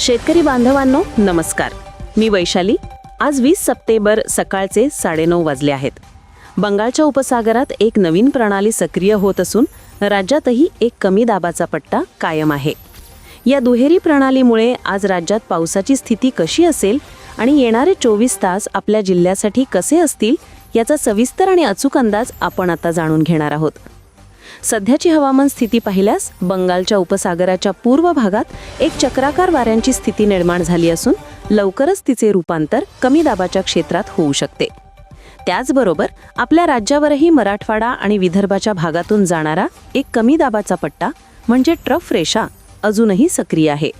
शेतकरी बांधवांनो नमस्कार. मी वैशाली. आज वीस सप्टेंबर सकाळचे साडेनऊ वाजले आहेत. बंगालच्या उपसागरात एक नवीन प्रणाली सक्रिय होत असून राज्यातही एक कमी दाबाचा पट्टा कायम आहे. या दुहेरी प्रणालीमुळे आज राज्यात पावसाची स्थिती कशी असेल आणि येणारे चोवीस तास आपल्या जिल्ह्यासाठी कसे असतील याचा सविस्तर आणि अचूक अंदाज आपण आता जाणून घेणार आहोत. सध्याची हवामान स्थिती पाहिल्यास बंगालच्या उपसागराच्या पूर्व भागात एक चक्राकार वाऱ्यांची स्थिती निर्माण झाली असून लवकरच तिचे रूपांतर कमी दाबाच्या क्षेत्रात होऊ शकते. त्याचबरोबर आपल्या राज्यावरही मराठवाडा आणि विदर्भाच्या भागातून जाणारा एक कमी दाबाचा पट्टा म्हणजे ट्रफ रेषा अजूनही सक्रिय आहे.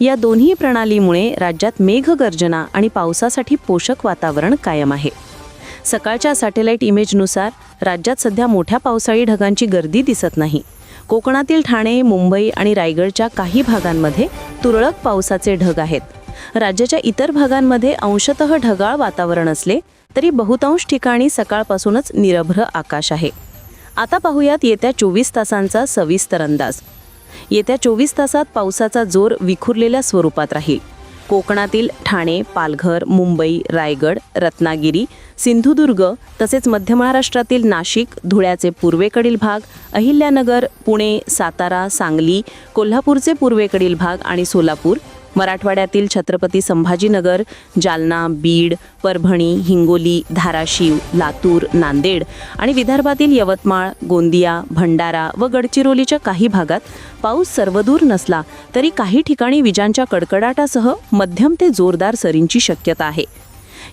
या दोन्ही प्रणालीमुळे राज्यात मेघगर्जना आणि पावसासाठी पोषक वातावरण कायम आहे. सकाळच्या सॅटेलाईट इमेजनुसार राज्यात सध्या मोठ्या पावसाळी ढगांची गर्दी दिसत नाही. कोकणातील ठाणे मुंबई आणि रायगडच्या काही भागांमध्ये तुरळक पावसाचे ढग आहेत. राज्याच्या इतर भागांमध्ये अंशतः ढगाळ वातावरण असले तरी बहुतांश ठिकाणी सकाळपासूनच निरभ्र आकाश आहे. आता पाहूयात येत्या चोवीस तासांचा सविस्तर अंदाज. येत्या चोवीस तासात पावसाचा जोर विखुरलेल्या स्वरूपात राहील. कोकणातील ठाणे पालघर मुंबई रायगड रत्नागिरी सिंधुदुर्ग तसेच मध्य महाराष्ट्रातील नाशिक धुळ्याचे पूर्वेकडील भाग अहिल्यानगर पुणे सातारा सांगली कोल्हापूरचे पूर्वेकडील भाग आणि सोलापूर मराठवाड्यातील छत्रपती संभाजीनगर जालना बीड परभणी हिंगोली धाराशिव लातूर नांदेड आणि विदर्भातील यवतमाळ गोंदिया भंडारा व गडचिरोलीच्या काही भागात पाऊस सर्वदूर नसला तरी काही ठिकाणी विजांच्या कडकडाटासह मध्यम ते जोरदार सरींची शक्यता आहे.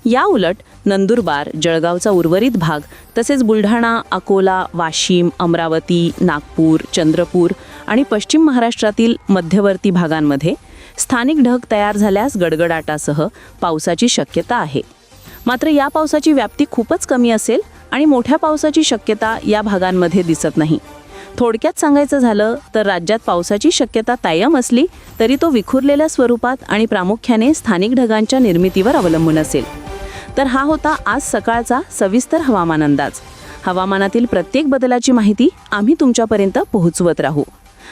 या उलट नंदुरबार जळगावचा उर्वरित भाग तसेच बुलढाणा अकोला वाशिम अमरावती नागपूर चंद्रपूर आणि पश्चिम महाराष्ट्रातील मध्यवर्ती भागांमध्ये स्थानिक ढग तयार झाल्यास गडगडाटासह पावसाची शक्यता आहे. मात्र या पावसाची व्याप्ती खूपच कमी असेल आणि मोठ्या पावसाची शक्यता या भागांमध्ये दिसत नाही. थोडक्यात सांगायचं झालं तर राज्यात पावसाची शक्यता कायम असली तरी तो विखुरलेल्या स्वरूपात आणि प्रामुख्याने स्थानिक ढगांच्या निर्मितीवर अवलंबून असेल. तर हा होता आज सकाळचा सविस्तर हवामान अंदाज. हवामानातील प्रत्येक बदलाची माहिती आम्ही तुमच्यापर्यंत पोहोचवत राहू.